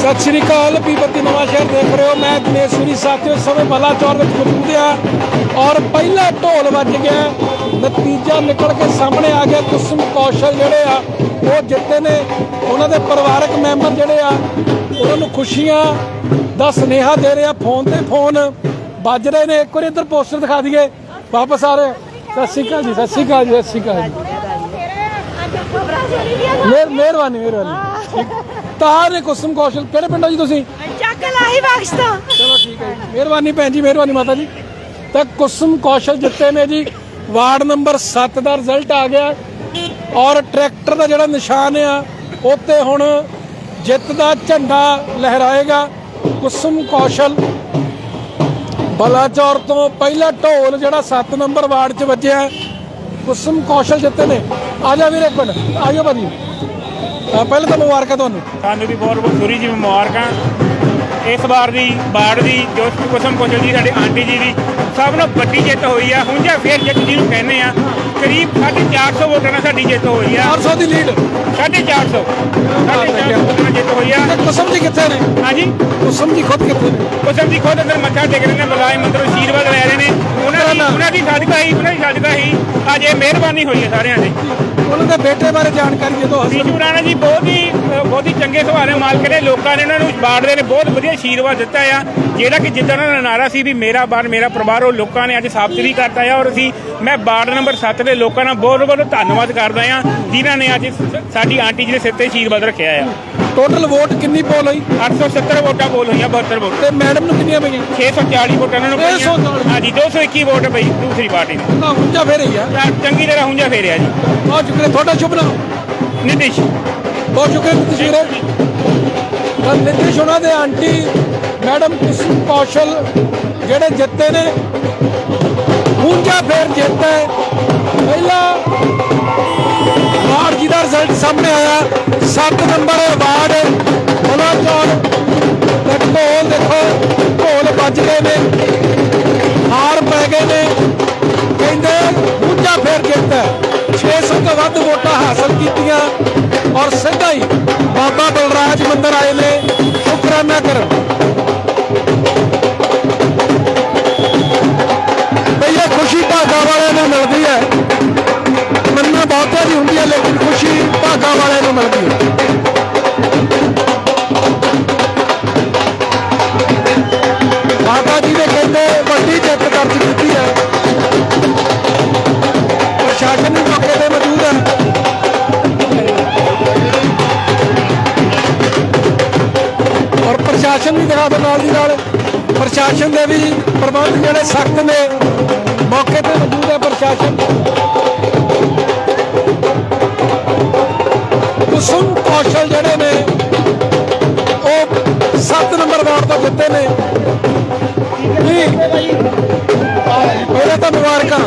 ਸਤਿ ਸ਼੍ਰੀ ਅਕਾਲ, ਪੀਪਤੀ ਨਵਾਂ ਸ਼ਹਿਰ ਦੇਖ ਰਹੇ ਹੋ। ਮੈਂ ਦਿਨੇਸ਼ਵਰੀ ਸਾਥੀਓ, ਇਸ ਸਮੇਂ ਬਲਾਚੌਰ ਵਿੱਚ ਮੌਜੂਦ ਆ ਔਰ ਪਹਿਲਾ ਢੋਲ ਵੱਜ ਗਿਆ ਨਤੀਜਾ ਨਿਕਲ ਕੇ ਸਾਹਮਣੇ ਆ ਗਿਆ। ਕੁਸਮ ਕੌਸ਼ਲ ਜਿਹੜੇ ਆ, ਉਹ ਜਿੱਤੇ ਨੇ। ਉਹਨਾਂ ਦੇ ਪਰਿਵਾਰਕ ਮੈਂਬਰ ਜਿਹੜੇ ਆ, ਉਹਨਾਂ ਨੂੰ ਖੁਸ਼ੀਆਂ ਦਾ ਸੁਨੇਹਾ ਦੇ ਰਿਹਾ ਫੋਨ ਤੇ ਫੋਨ ਵੱਜ ਰਹੇ ਨੇ। ਇੱਕ ਵਾਰੀ ਇੱਧਰ ਪੋਸਟਰ ਦਿਖਾ ਦਈਏ। ਵਾਪਸ ਆ ਰਹੇ। ਸਤਿ ਸ਼੍ਰੀ ਅਕਾਲ ਜੀ, ਸਤਿ ਸ਼੍ਰੀ ਅਕਾਲ ਜੀ, ਸਤਿ ਸ਼੍ਰੀ ਅਕਾਲ ਜੀ। ਮਿਹਰ ਮਿਹਰਬਾਨੀ ਮਿਹਰਬਾਨੀ। ਤਾਰ ਨੇ ਕੁਸਮ ਕੌਸ਼ਲ ਕਿਹੜੇ ਪਿੰਡੋਂ ਜੀ ਤੁਸੀਂ? ਚੱਕ ਲਾਹੀ ਬਖਸ਼ ਤੋਂ। ਚਲੋ ਠੀਕ ਹੈ ਜੀ। ਮਿਹਰਬਾਨੀ ਭੈਣ ਜੀ ਮਿਹਰਬਾਨੀ ਮਾਤਾ ਜੀ। ਤਾਂ ਕੁਸਮ ਕੌਸ਼ਲ ਜਿੱਤੇ ਨੇ ਜੀ। ਵਾਰਡ ਨੰਬਰ 7 ਦਾ ਰਿਜ਼ਲਟ ਆ ਗਿਆ। ਔਰ ਟਰੈਕਟਰ ਦਾ ਜਿਹੜਾ ਨਿਸ਼ਾਨ ਆ ਉੱਤੇ ਹੁਣ ਜਿੱਤ ਦਾ ਝੰਡਾ ਲਹਿਰਾਏਗਾ ਕੁਸਮ ਕੌਸ਼ਲ। ਬਲਾਚੌਰ ਤੋਂ ਪਹਿਲਾ ਢੋਲ ਜਿਹੜਾ 7 ਨੰਬਰ ਵਾਰਡ 'ਚ ਵੱਜਿਆ। ਕੁਸਮ ਕੌਸ਼ਲ ਜਿੱਤੇ ਨੇ। ਆ ਜਾ ਵੀਰੇ ਇੱਕ ਮਿੰਟ ਆਇਓ ਭਾਜੀ। ਅ, ਪਹਿਲਾਂ ਤਾਂ ਮੁਬਾਰਕਾਂ ਤੁਹਾਨੂੰ। ਸਾਨੂੰ ਵੀ ਬਹੁਤ ਬਹੁਤ ਸੂਰੀ ਜੀ ਮੁਬਾਰਕਾਂ। ਇਸ ਵਾਰ ਦੀ ਬਾੜ ਦੀ ਜੋ ਕੁਸਮ ਕੋਸ਼ਲ ਜੀ ਸਾਡੇ ਆਂਟੀ ਜੀ ਦੀ ਸਭ ਨੂੰ ਵੱਡੀ ਜਿੱਤ ਹੋਈ ਆ। ਹੁਣ ਜਾਂ ਫੇਰ ਜਿੱਤ ਜਿਹਨੂੰ ਕਹਿੰਦੇ ਆ ਕਰੀਬ 450 ਵੋਟਾਂ ਨਾਲ ਸਾਡੀ ਜਿੱਤ ਹੋਈ ਆ। 400 ਦੀ ਲੀਡ। 450 450 ਵੋਟਾਂ ਨਾਲ ਜਿੱਤ ਹੋਈ ਆ। ਕੁਸਮ ਜੀ ਕਿੱਥੇ ਨੇ? ਹਾਂਜੀ? ਕੁਸਮ ਜੀ ਖੁਦ ਕਿੱਥੇ ਨੇ? ਕੁਸਮ ਜੀ ਖੁਦ ਅੰਦਰ ਮੱਥਾ ਟੇਕ ਰਹੇ ਨੇ ਬਲਾਈ ਮੰਦਰ ਅਸ਼ੀਰਵਾਦ ਲੈ ਰਹੇ ਨੇ। ਉਹਨਾਂ ਦੀ ਉਹਨਾਂ ਦੀ ਸਦਕਾ ਹੀ ਉਹਨਾਂ ਦੀ ਸਦਕਾ ਹੀ। ਅੱਜ ਇਹ ਮਿਹਰਬਾਨੀ ਹੋਈ ਹੈ ਸਾਰਿਆਂ ਦੀ। ਉਹਨਾਂ ਦੇ ਬੇਟੇ ਬਾਰੇ ਜਾਣਕਾਰੀ ਦੇ ਦਿਓ ਹਸਨ ਬੀਜੂ ਰਾਣਾ ਜੀ ਬਹੁਤ ਹੀ ਬਹੁਤ ਹੀ ਚੰਗੇ ਸੁਭਾਅ ਦੇ ਮਾਲਕ ਨੇ। ਲੋਕਾਂ ਨੇ ਉਹਨਾਂ ਨੂੰ ਬਾੜਦੇ ਨੇ ਬਹੁਤ ਵਧੀਆ ਆਸ਼ੀਰਵਾਦ ਦਿੱਤਾ ਆ। ਜਿਹੜਾ ਕਿ ਜਿੱਦਾਂ ਉਹਨਾਂ ਦਾ ਨਾਰਾ ਸੀ ਵੀ ਮੇਰਾ ਬਾੜ ਮੇਰਾ ਪਰਿਵਾਰ ਉਹ ਲੋਕਾਂ ਨੇ ਅੱਜ ਸਾਬਤ ਵੀ ਕਰਤਾ ਆ ਔਰ ਅਸੀਂ ਮੈਂ ਬਾੜ ਨੰਬਰ 7 ਦੇ ਲੋਕਾਂ ਦਾ ਬਹੁਤ ਬਹੁਤ ਧੰਨਵਾਦ ਕਰਦਾ ਆ ਜਿਨ੍ਹਾਂ ਨੇ ਅੱਜ ਸਾਡੀ ਆਂਟੀ ਜੀ ਦੇ ਸਿਰ ਤੇ ਆਸ਼ੀਰਵਾਦ ਰੱਖਿਆ ਆ। ਟੋਟਲ ਵੋਟ ਕਿੰਨੀ ਪੋਲ ਹੋਈ? 870 ਵੋਟਾਂ ਬੋਲ ਹੋਈਆਂ 72 ਵੋਟ। ਤੇ ਮੈਡਮ ਨੂੰ ਕਿੰਨੀਆਂ ਪਈਆਂ? 640 ਵੋਟਾਂ ਉਹਨਾਂ ਨੂੰ ਪਈਆਂ। 640 ਹਾਂਜੀ 221 ਵੋਟ ਪਈ ਦੂਸਰੀ ਪਾਰਟੀ ਨੂੰ ਨਾ ਹੁੰਜਾ ਫੇਰ ਹੀ ਆ। ਚੰਗੀ ਤਰ੍ਹਾਂ ਹੁੰਜਾ ਫੇਰਿਆ ਜੀ। ਬਹੁਤ ਸ਼ੁਕਰੀਆ ਤੁਹਾਡਾ ਸ਼ੁਭ ਨਾਮ? ਨਿਤਿਸ਼। ਬਹੁਤ ਸ਼ੁਕਰੀਆ ਤਸਵੀਰੇ ਤਾਂ ਨਿਤਿਸ਼ ਉਹਨਾਂ ਦੇ ਆਂਟੀ ਮੈਡਮ ਕੁਸਮ ਕੌਸ਼ਲ ਜਿਹੜੇ ਜਿੱਤੇ ਨੇ ਪੂੰਜਾ ਫੇਰ ਜਿੱਤ ਹੈ। ਪਹਿਲਾ ਵਾਰ ਜੀ ਦਾ ਰਿਜ਼ਲਟ ਸਾਹਮਣੇ ਆਇਆ। 7 ਨੰਬਰ ਵਾਰਡ ਬਲਾਚੌਰ ਤੇ ਢੋਲ ਦੇਖੋ, ਢੋਲ ਵੱਜ ਗਏ ਨੇ। ਹਾਰ ਪੈ ਗਏ ਨੇ। ਕਹਿੰਦੇ ਦੂਜਾ ਫੇਰ ਜਿੱਤ ਹੈ। 600 ਤੋਂ ਵੱਧ ਵੋਟਾਂ ਹਾਸਲ ਕੀਤੀਆਂ। ਔਰ ਸਿੱਧਾ ਹੀ ਬਾਬਾ ਬਲਰਾਜ ਮੰਦਰ ਆਏ ਨੇ। ਸ਼ੁਕਰਾਨਾ ਕਰਨ। ਮਿਲਦੀ ਹੈ। ਮਾਤਾ ਜੀ ਨੇ ਕਹਿੰਦੇ ਵੱਡੀ ਜਿੱਤ ਦਰਜ ਕੀਤੀ ਹੈ। ਪ੍ਰਸ਼ਾਸਨ ਵੀ ਮੌਕੇ ਤੇ ਮੌਜੂਦ ਹੈ। ਔਰ ਪ੍ਰਸ਼ਾਸਨ ਵੀ ਦਿਖਾ ਦਿਓ ਨਾਲ ਦੀ ਨਾਲ, ਪ੍ਰਸ਼ਾਸਨ ਦੇ ਵੀ ਪ੍ਰਬੰਧ ਜਿਹੜੇ ਸਖਤ ਨੇ, ਮੌਕੇ ਤੇ ਮੌਜੂਦ ਹੈ ਪ੍ਰਸ਼ਾਸਨ। ਕੌਸ਼ਲ ਜਿਹੜੇ ਨੇ ਉਹ 7 ਨੰਬਰ ਵਾਰਡ ਤੋਂ ਜਿੱਤੇ ਨੇ। ਜੀ ਪਹਿਲੇ ਤਾਂ ਮੁਬਾਰਕਾਂ।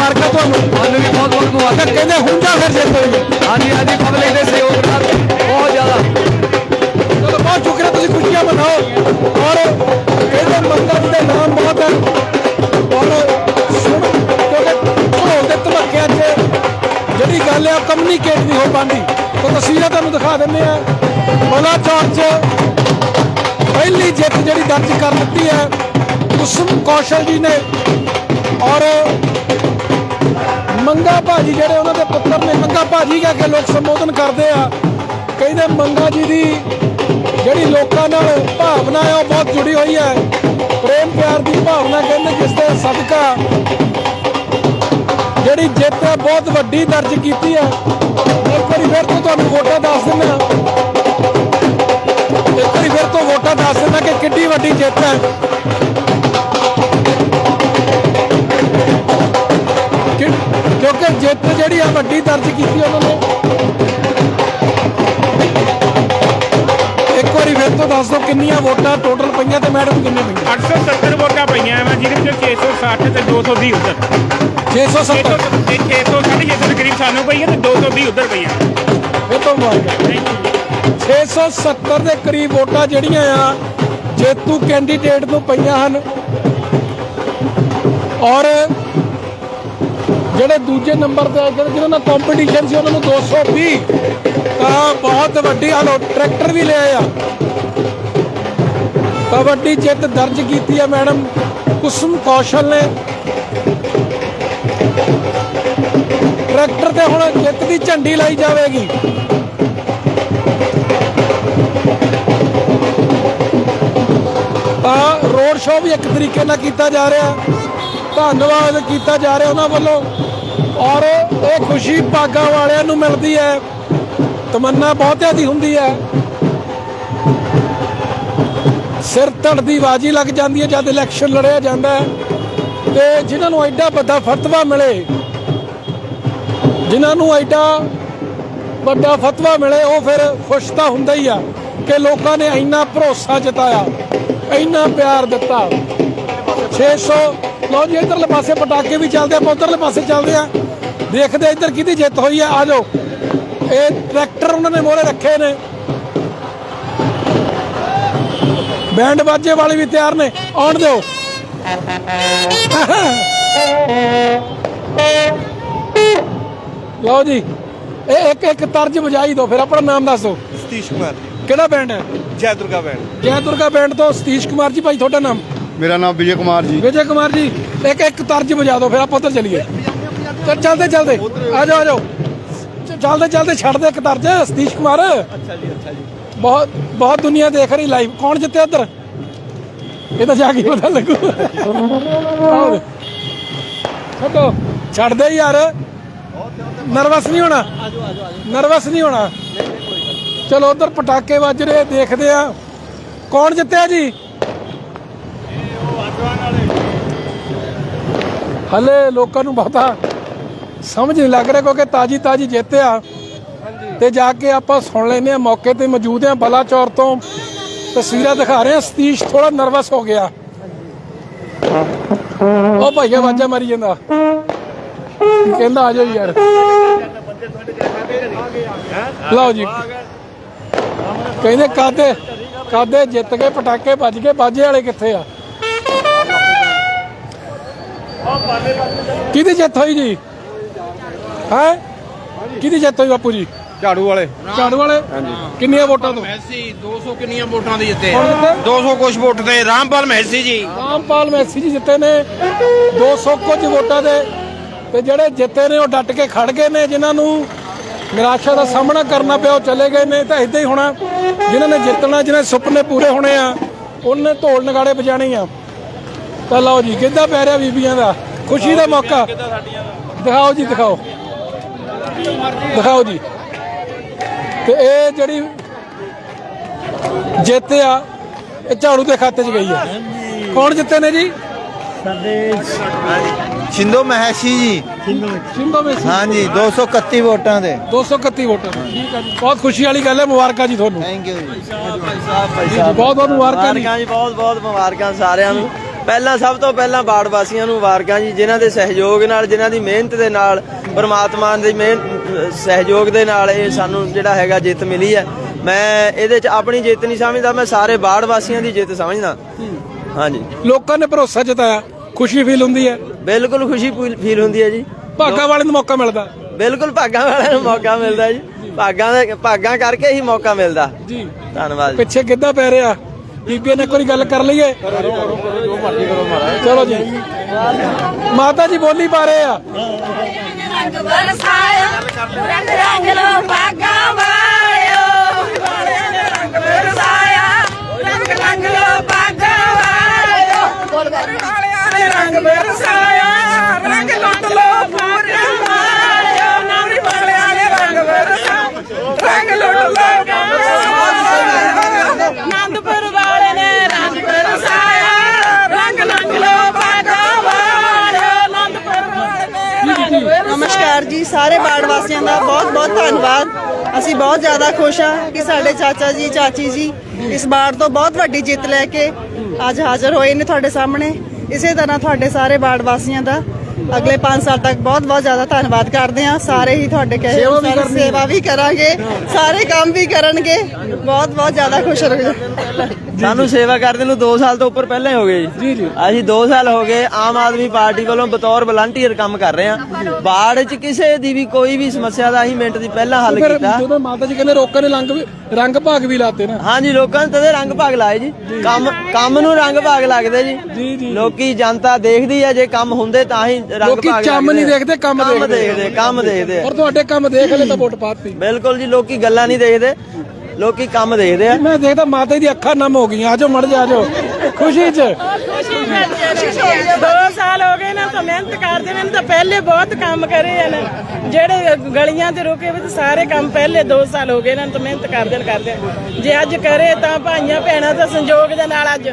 ਮੁਬਾਰਕਾਂ ਤੁਹਾਨੂੰ। ਸਾਨੂੰ ਵੀ ਬਹੁਤ ਬਹੁਤ ਮੁਬਾਰਕ। ਕਹਿੰਦੇ ਹੁੰਜਾ ਫਿਰ ਜਿੱਤ ਹੋਈ ਹੈ ਹਾਂਜੀ ਹਾਂਜੀ ਪਬਲਿਕ ਦੇ ਸਹਿਯੋਗ ਨਾਲ ਬਹੁਤ ਜ਼ਿਆਦਾ। ਚਲੋ ਬਹੁਤ ਸ਼ੁਕਰੀਆ ਤੁਸੀਂ ਖੁਸ਼ੀਆਂ ਮਨਾਓ। ਔਰ ਇਹਦੇ ਮੰਦਰ ਦੇ ਨਾਮ ਬਹੁਤ ਹੈ ਔਰ ਸੁਣ ਕਿਉਂਕਿ ਢੋਲ ਦੇ ਧਮਕਿਆਂ 'ਚ ਜਿਹੜੀ ਗੱਲ ਹੈ ਕਮਿਊਨੀਕੇਟ ਨਹੀਂ ਹੋ ਪਾਉਂਦੀ। ਤਾਂ ਤਸਵੀਰਾਂ ਤੁਹਾਨੂੰ ਦਿਖਾ ਦਿੰਦੇ ਆ। ਬਲਾਚੌਰ 'ਚ ਪਹਿਲੀ ਜਿੱਤ ਜਿਹੜੀ ਦਰਜ ਕਰ ਦਿੱਤੀ ਹੈ ਕੁਸਮ ਕੌਸ਼ਲ ਜੀ ਨੇ। ਔਰ ਮੰਗਾ ਭਾਜੀ ਜਿਹੜੇ ਉਹਨਾਂ ਦੇ ਪੁੱਤਰ ਨੇ, ਮੰਗਾ ਭਾਜੀ ਕਹਿ ਕੇ ਲੋਕ ਸੰਬੋਧਨ ਕਰਦੇ ਆ। ਕਹਿੰਦੇ ਮੰਗਾ ਜੀ ਦੀ ਜਿਹੜੀ ਲੋਕਾਂ ਨਾਲ ਭਾਵਨਾ ਹੈ ਉਹ ਬਹੁਤ ਜੁੜੀ ਹੋਈ ਹੈ ਪ੍ਰੇਮ ਪਿਆਰ ਦੀ ਭਾਵਨਾ ਕਹਿੰਦੇ ਜਿਸ ਦੇ ਸਦਕਾ ਜਿਹੜੀ ਜਿੱਤ ਹੈ ਬਹੁਤ ਵੱਡੀ ਦਰਜ ਕੀਤੀ ਹੈ ਇੱਕ ਵਾਰੀ ਫਿਰ ਤੋਂ ਤੁਹਾਨੂੰ ਵੋਟਾਂ ਦੱਸ ਦਿੰਦਾ। ਤੋਂ ਵੋਟਾਂ ਦੱਸ ਦਿੰਦਾ ਕਿ ਕਿੱਡੀ ਵੱਡੀ ਜਿੱਤ ਹੈ ਵੱਡੀ ਦਰਜ ਕੀਤੀ ਉਹਨਾਂ ਨੇ। ਇੱਕ ਵਾਰੀ ਫਿਰ ਤੋਂ ਦੱਸ ਦਿਓ ਕਿੰਨੀਆਂ ਵੋਟਾਂ ਟੋਟਲ ਪਈਆਂ ਤੇ ਮੈਡਮ ਕਿੰਨੇ ਪਈਆਂ? 870 ਵੋਟਾਂ ਪਈਆਂ ਵਾ ਜਿਹਦੇ ਵਿੱਚੋਂ 660 ਤੇ 220 ਉੱਧਰ। 670 600 600 ਦੇ ਕਰੀਬ ਸਾਨੂੰ ਪਈ ਹੈ ਤੇ 220 ਉੱਧਰ ਪਈਆਂ। ਇਹ ਤੋਂ ਮੁਬਾਰਕ 670 ਦੇ ਕਰੀਬ ਵੋਟਾਂ ਜਿਹੜੀਆਂ ਆ ਜੇਤੂ ਕੈਂਡੀਡੇਟ ਨੂੰ ਪਈਆਂ ਹਨ। ਔਰ ਜਿਹੜੇ ਦੂਜੇ ਨੰਬਰ ਤੇ ਆਏ ਜਿਹਨਾਂ ਨਾਲ ਕੰਪੀਟੀਸ਼ਨ ਸੀ, ਉਹਨਾਂ ਨੂੰ 220 ਤਾਂ ਬਹੁਤ ਵੱਡੀ ਹਲੋ ਟਰੈਕਟਰ ਵੀ ਲਿਆ ਆ ਤਾਂ ਵੱਡੀ ਜਿੱਤ ਦਰਜ ਕੀਤੀ ਹੈ ਮੈਡਮ, ਕੁਸਮ ਕੌਸ਼ਲ ਨੇ। ਟਰੈਕਟਰ ਤੇ ਹੁਣ ਜਿੱਤ ਦੀ ਝੰਡੀ ਲਾਈ ਜਾਵੇਗੀ। ਤਾਂ ਰੋਡ ਸ਼ੋਅ ਵੀ ਇੱਕ ਤਰੀਕੇ ਨਾਲ ਕੀਤਾ ਜਾ ਰਿਹਾ। ਧੰਨਵਾਦ ਕੀਤਾ ਜਾ ਰਿਹਾ ਉਹਨਾਂ ਵੱਲੋਂ। ਔਰ ਇਹ ਖੁਸ਼ੀ ਭਾਗਾ ਵਾਲਿਆਂ ਨੂੰ ਮਿਲਦੀ ਹੈ। ਤਮੰਨਾ ਬਹੁਤਿਆਂ ਦੀ ਹੁੰਦੀ ਹੈ। ਸਿਰ ਧੜ ਦੀ ਬਾਜੀ ਲੱਗ ਜਾਂਦੀ ਹੈ ਜਦ ਇਲੈਕਸ਼ਨ ਲੜਿਆ ਜਾਂਦਾ ਹੈ ਤੇ ਜਿਨ੍ਹਾਂ ਨੂੰ ਐਡਾ ਵੱਡਾ ਫਤਵਾ ਮਿਲੇ, ਜਿਨ੍ਹਾਂ ਨੂੰ ਐਡਾ ਵੱਡਾ ਫਤਵਾ ਮਿਲੇ, ਉਹ ਫਿਰ ਖੁਸ਼ ਤਾਂ ਹੁੰਦਾ ਹੀ ਆ ਕਿ ਲੋਕਾਂ ਨੇ ਇੰਨਾ ਭਰੋਸਾ ਜਤਾਇਆ, ਇੰਨਾ ਪਿਆਰ ਦਿੱਤਾ। 600 ਲੋ ਜੀ ਇਧਰਲੇ ਪਾਸੇ ਪਟਾਕੇ ਵੀ ਚੱਲਦੇ ਆ ਉਧਰਲੇ ਪਾਸੇ ਚੱਲਦੇ ਆ। ਦੇਖਦੇ ਇੱਧਰ ਕਿਹਦੀ ਜਿੱਤ ਹੋਈ ਆ। ਆ ਜਾਓ। ਇਹ ਟਰੈਕਟਰ ਉਹਨਾਂ ਨੇ ਮੋਰੇ ਰੱਖੇ ਨੇ। ਬੈਂਡ ਬਾਜੇ ਵਾਲੇ ਵੀ ਤਿਆਰ ਨੇ। ਆਉਣ ਦਿਓ। ਲਓ ਜੀ ਇਹ ਇੱਕ ਇੱਕ ਤਰਜ ਵਜਾਈ ਦਿਓ ਫਿਰ ਆਪਣਾ ਨਾਮ ਦੱਸ। ਸਤੀਸ਼ ਕੁਮਾਰ ਜੀ। ਕਿਹੜਾ ਬੈਂਡ ਹੈ? ਜੈ ਦੁਰਗਾ ਬੈਂਡ। ਜੈ ਦੁਰਗਾ ਬੈਂਡ ਤੋਂ ਸਤੀਸ਼ ਕੁਮਾਰ ਜੀ ਭਾਈ ਤੁਹਾਡਾ ਨਾਮ? ਮੇਰਾ ਨਾਮ ਵਿਜੇ ਕੁਮਾਰ ਜੀ। ਵਿਜੇ ਕੁਮਾਰ ਜੀ ਇੱਕ ਇੱਕ ਤਰਜ ਵਜਾ ਦਿਓ ਫਿਰ ਆਪਾਂ ਉੱਧਰ ਚਲੀਏ। ਚੱਲ ਚਲਦੇ ਚਲਦੇ। ਆ ਜਾਓ ਆ ਜਾਓ। ਚਲਦੇ ਚਲਦੇ ਛੱਡ ਦੇ ਇੱਕ ਤਰਜ ਸਤੀਸ਼ ਕੁਮਾਰ। ਅੱਛਾ ਜੀ ਅੱਛਾ ਜੀ। ਬਹੁਤ ਬਹੁਤ ਦੁਨੀਆ ਦੇਖ ਰਹੀ ਲਾਈਵ ਕੌਣ ਜਿੱਤਿਆ ਉੱਧਰ? ਇਹ ਤਾਂ ਜਾ ਕੇ ਪਤਾ ਲੱਗੂ। ਛੱਡੋ। ਛੱਡ ਦੇ ਯਾਰ। ਨਰਵਸ ਨਹੀਂ ਹੋਣਾ। ਨਰਵਸ ਨਹੀਂ ਹੋਣਾ। ਚਲੋ ਉਧਰ ਪਟਾਕੇ ਵੱਜ ਰਹੇ ਦੇਖਦੇ ਆ। ਕੌਣ ਜਿੱਤਿਆ ਜੀ? ਹਲੇ ਲੋਕਾਂ ਨੂੰ ਬਹੁਤਾ ਸਮਝ ਨਹੀਂ ਲੱਗ ਰਿਹਾ ਕਿਉਂਕਿ ਤਾਜੀ ਤਾਜੀ ਜਿੱਤ ਆ। ਤੇ ਜਾ ਕੇ ਆਪਾਂ ਸੁਣ ਲੈਨੇ ਆ ਮੌਕੇ ਤੇ ਮੌਜੂਦ ਆ ਬਲਾਚੌਰ ਤੋਂ। ਤਸਵੀਰਾਂ ਦਿਖਾ ਰਹੇ ਆ ਸਤੀਸ਼ ਥੋੜਾ ਨਰਵਸ ਹੋ ਗਿਆ। ਉਹ ਭਾਈਆ ਆਵਾਜ਼ਾਂ ਮਾਰੀ ਜਾਂਦਾ। ਕਹਿੰਦਾ ਆ ਜਾਓ ਯਾਰ। ਲਓ ਜੀ। ਕਹਿੰਦੇ ਕਾਦੇ ਕਾਦੇ ਜਿੱਤ ਕੇ ਪਟਾਕੇ ਵੱਜ ਗਏ ਬਾਜੇ ਵਾਲੇ ਕਿੱਥੇ ਆ? ਕਿਹਦੀ ਜਿੱਤ ਹੋਈ ਜੀ? ਹੈ? ਕਿਹਦੀ ਜਿੱਤ ਹੋਈ ਬਾਪੂ ਜੀ? ਝਾੜੂ ਵਾਲੇ। ਝਾੜੂ ਵਾਲੇ? ਕਿੰਨੀਆਂ ਵੋਟਾਂ ਤੋਂ? ਮੈਸੀ 200 ਕਿੰਨੀਆਂ ਵੋਟਾਂ ਦੇ ਜਿੱਤੇ ਕੌਣ ਜਿੱਤੇ? 200 ਕੁਛ ਵੋਟ ਤੇ ਰਾਮਪਾਲ ਮੈਸੀ ਜੀ। ਰਾਮਪਾਲ ਮੈਸੀ ਜੀ ਜਿੱਤੇ ਨੇ। 200 ਕੁਝ ਵੋਟਾਂ ਦੇ। ਤੇ ਜਿਹੜੇ ਜਿੱਤੇ ਨੇ ਉਹ ਡਟ ਕੇ ਖੜ ਗਏ ਨੇ ਜਿਨ੍ਹਾਂ ਨੂੰ ਨਿਰਾਸ਼ਾ ਦਾ ਸਾਹਮਣਾ ਕਰਨਾ ਪਿਆ ਉਹ ਚਲੇ ਗਏ ਨੇ। ਤਾਂ ਇਦਾਂ ਹੀ ਹੋਣਾ ਜਿਨ੍ਹਾਂ ਨੇ ਜਿੱਤਣਾ ਜਿਹਨਾਂ ਦੇ ਸੁਪਨੇ ਪੂਰੇ ਹੋਣੇ ਆ ਉਹਨੇ ਢੋਲ ਨਗਾੜੇ ਵਜਾਣੇ ਆ। ਤਾਂ ਲਓ ਜੀ ਕਿੱਦਾਂ ਪੈ ਰਿਹਾ ਬੀਬੀਆਂ ਦਾ। ਖੁਸ਼ੀ ਦਾ ਮੌਕਾ। ਦਿਖਾਓ ਜੀ ਦਿਖਾਓ। ਦਿਖਾਓ ਜੀ। ਤੇ ਇਹ ਜਿਹੜੀ ਜਿੱਤ ਆ ਇਹ ਝਾੜੂ ਦੇ ਖਾਤੇ 'ਚ ਗਈ ਆ। ਕੌਣ ਜਿੱਤੇ ਨੇ ਜੀ? ਸ਼ਿੰਦੋ ਮਹੇਸ਼ੀ ਜੀ। ਸਿੰਧੂ ਵਿੱਚ ਹਾਂ ਜੀ 231 ਵੋਟਾਂ ਦੇ। 231 ਵੋਟਾਂ ਠੀਕ ਹੈ ਜੀ। ਬਹੁਤ ਖੁਸ਼ੀ ਵਾਲੀ ਗੱਲ ਹੈ ਮੁਬਾਰਕਾਂ ਜੀ ਤੁਹਾਨੂੰ। ਥੈਂਕ ਯੂ ਜੀ। ਬਹੁਤ ਬਹੁਤ ਮੁਬਾਰਕਾਂ ਜੀ। ਬਹੁਤ ਬਹੁਤ ਮੁਬਾਰਕਾਂ ਸਾਰਿਆਂ ਨੂੰ। ਪਹਿਲਾਂ ਸਭ ਤੋਂ ਪਹਿਲਾਂ ਬਾੜ ਵਾਸੀਆਂ ਨੂੰ ਮੁਬਾਰਕਾਂ ਜੀ ਜਿਨ੍ਹਾਂ ਦੇ ਸਹਿਯੋਗ ਨਾਲ ਜਿਨ੍ਹਾਂ ਦੀ ਮਿਹਨਤ ਦੇ ਨਾਲ ਪਰਮਾਤਮਾ ਦੀ ਮਿਹਨਤ ਸਹਿਯੋਗ ਦੇ ਨਾਲ ਇਹ ਸਾਨੂੰ ਜਿਹੜਾ ਹੈਗਾ ਜਿੱਤ ਮਿਲੀ ਹੈ। ਮੈਂ ਇਹਦੇ ਚ ਆਪਣੀ ਜਿੱਤ ਨਹੀਂ ਸਮਝਦਾ ਮੈਂ ਸਾਰੇ ਬਾੜ ਵਾਸੀਆਂ ਦੀ ਜਿੱਤ ਸਮਝਦਾ। ਹਾਂਜੀ। ਲੋਕਾਂ ਨੇ ਭਰੋਸਾ ਜਤਾਇਆ ਖੁਸ਼ੀ ਫੀਲ ਹੁੰਦੀ ਹੈ। ਬਿਲਕੁਲ ਖੁਸ਼ੀ ਫੀਲ ਹੁੰਦੀ ਹੈ ਜੀ। ਭਾਗਾ ਵਾਲੇ ਨੂੰ ਮੌਕਾ ਮਿਲਦਾ। ਬਿਲਕੁਲ ਭਾਗਾਂ ਵਾਲਿਆਂ ਨੂੰ ਮੌਕਾ ਮਿਲਦਾ ਜੀ। ਭਾਗਾਂ ਦੇ ਭਾਗਾਂ ਕਰਕੇ ਹੀ ਮੌਕਾ ਮਿਲਦਾ। ਜੀ। ਧੰਨਵਾਦ ਪਿੱਛੇ ਕਿੱਦਾਂ ਪੈ ਰਿਹਾ। ਬੀਬੀਆਂ ਨੇ ਇੱਕ ਵਾਰੀ ਗੱਲ ਕਰ ਲਈਏ। ਚਲੋ ਜੀ। ਮਾਤਾ ਜੀ ਬੋਲੀ ਪਾ ਰਹੇ ਆ। ਰੰਗ ਬਰਸਾਇਆ, ਰੰਗ ਰੰਗ ਲੋ ਭਾਗਾ ਵਾਲਿਓ। ਰੰਗ ਬਰਸਾਇਆ, ਰੰਗ ਰੰਗ ਲੋ ਭਾਗਾ ਵਾਲਿਓ। ਵਾਲਿਆਂ ਨੇ ਰੰਗ ਬਰਸਾਇਆ ਰੰਗ ਲੁੱਟ ਲੋ ਪੂਰਿਆਂ ਵਾਲਿਓ ਨਾਰੀ ਵਾਲਿਆਂ ਨੇ ਰੰਗ ਬਰਸਾਇਆ ਰੰਗ ਲੁੱਟ ਲੋ ਆਨੰਦਪੁਰ ਵਾਲਿਓ ਅਸੀਂ ਬਹੁਤ ਜ਼ਿਆਦਾ ਖੁਸ਼ ਹਾਂ ਕਿ ਸਾਡੇ ਚਾਚਾ ਜੀ, ਚਾਚੀ ਜੀ ਇਸ ਵਾਰ ਤੋਂ ਬਹੁਤ ਵੱਡੀ ਜਿੱਤ ਲੈ ਕੇ ਅੱਜ ਹਾਜ਼ਰ ਹੋਏ ਨੇ ਤੁਹਾਡੇ ਸਾਹਮਣੇ। ਇਸੇ ਤਰ੍ਹਾਂ ਤੁਹਾਡੇ ਸਾਰੇ ਵਾਰਡ ਵਾਸੀਆਂ ਦਾ ਅਗਲੇ 5 ਸਾਲ ਤੱਕ ਬਹੁਤ ਬਹੁਤ ਜ਼ਿਆਦਾ ਧੰਨਵਾਦ ਕਰਦੇ ਹਾਂ। ਸਾਰੇ ਹੀ ਤੁਹਾਡੇ ਕਹੇ ਸੇਵਾ ਵੀ ਅਨੁਸਾਰ। ਸੇਵਾ ਵੀ ਕਰਾਂਗੇ। ਸਾਰੇ ਕੰਮ ਵੀ ਕਰਨਗੇ। ਬਹੁਤ ਬਹੁਤ ਜ਼ਿਆਦਾ ਖੁਸ਼ ਰਹੋ। ਸਾਨੂੰ ਸੇਵਾ ਕਰਦੇ ਨੂੰ 2 ਸਾਲ ਤੋਂ ਉੱਪਰ ਪਹਿਲਾਂ ਹੀ ਹੋ ਗਏ ਜੀ, ਜੀ। ਅਸੀਂ 2 ਸਾਲ ਹੋ ਗਏ ਆਮ ਆਦਮੀ ਪਾਰਟੀ ਵੱਲੋਂ ਬਤੌਰ ਵਲੰਟੀਅਰ ਕੰਮ ਕਰ ਰਹੇ ਹਾਂ। ਬਾੜ 'ਚ ਕਿਸੇ ਦੀ ਵੀ ਕੋਈ ਵੀ ਸਮੱਸਿਆ ਦਾ ਅਸੀਂ ਮਿੰਟ ਦੀ ਪਹਿਲਾਂ ਹੱਲ ਕੀਤਾ। ਜਦੋਂ ਮਾਤਾ ਜੀ ਕਹਿੰਦੇ ਰੋਕਾਂ ਨੇ ਰੰਗ ਭਾਗ ਵੀ ਲਾਤੇ ਨਾ। ਹਾਂਜੀ ਲੋਕਾਂ ਨੇ ਤਦੇ ਰੰਗ ਭਾਗ ਲਾਏ ਜੀ। ਕੰਮ ਕੰਮ ਨੂੰ ਰੰਗ ਭਾਗ ਲੱਗਦੇ ਜੀ। ਲੋਕੀ ਜਨਤਾ ਦੇਖਦੀ ਹੈ ਜੇ ਕੰਮ ਹੁੰਦੇ ਤਾਂ ਹੀ ਰੰਗ ਲੋਕੀ ਭਾਗ ਚੰਮ ਲੱਗਦੇ ਨਹੀਂ ਆ। ਦੇਖਦੇ, ਕੰਮ ਦੇਖਦੇ ਆ। ਕੰਮ ਦੇਖਦੇ ਆ। ਔਰ ਤੁਹਾਡੇ ਕੰਮ ਦੇਖ ਲੈ ਤਾਂ ਵੋਟ ਪਾਤੀ। ਬਿਲਕੁਲ ਜੀ ਲੋਕੀ ਗੱਲਾਂ ਨਹੀਂ ਦੇਖਦੇ। ਲੋਕੀ ਕੰਮ ਦੇਖਦੇ ਆ। ਮੈਂ ਦੇਖਦਾ ਮਾਤਾ ਦੀਆਂ ਅੱਖਾਂ ਨਮ ਹੋ ਗਈਆਂ। ਆਜੋ ਮੜ ਜਾ ਆਜੋ ਖੁਸ਼ੀ 'ਚ। ਦੋ ਸਾਲ ਹੋ ਗਏ ਨਾ ਤਾਂ ਮਿਹਨਤ ਕਰਦੇ ਨੇ ਤਾਂ ਪਹਿਲੇ ਬਹੁਤ ਕੰਮ ਕਰੇ ਹਨ ਜਿਹੜੇ ਗਲੀਆਂ ਤੇ ਰੁਕੇ ਵੇ ਸਾਰੇ ਕੰਮ ਪਹਿਲੇ 2 ਸਾਲ ਹੋ ਗਏ ਨਾ ਤਾਂ ਮਿਹਨਤ ਕਰਦੇ ਨੇ ਕਰਦੇ ਨੇ। ਜੇ ਅੱਜ ਕਰੇ ਤਾਂ ਭਾਈਆਂ ਭੈਣਾਂ ਦਾ ਸੰਯੋਗ ਦੇ ਨਾਲ ਅੱਜ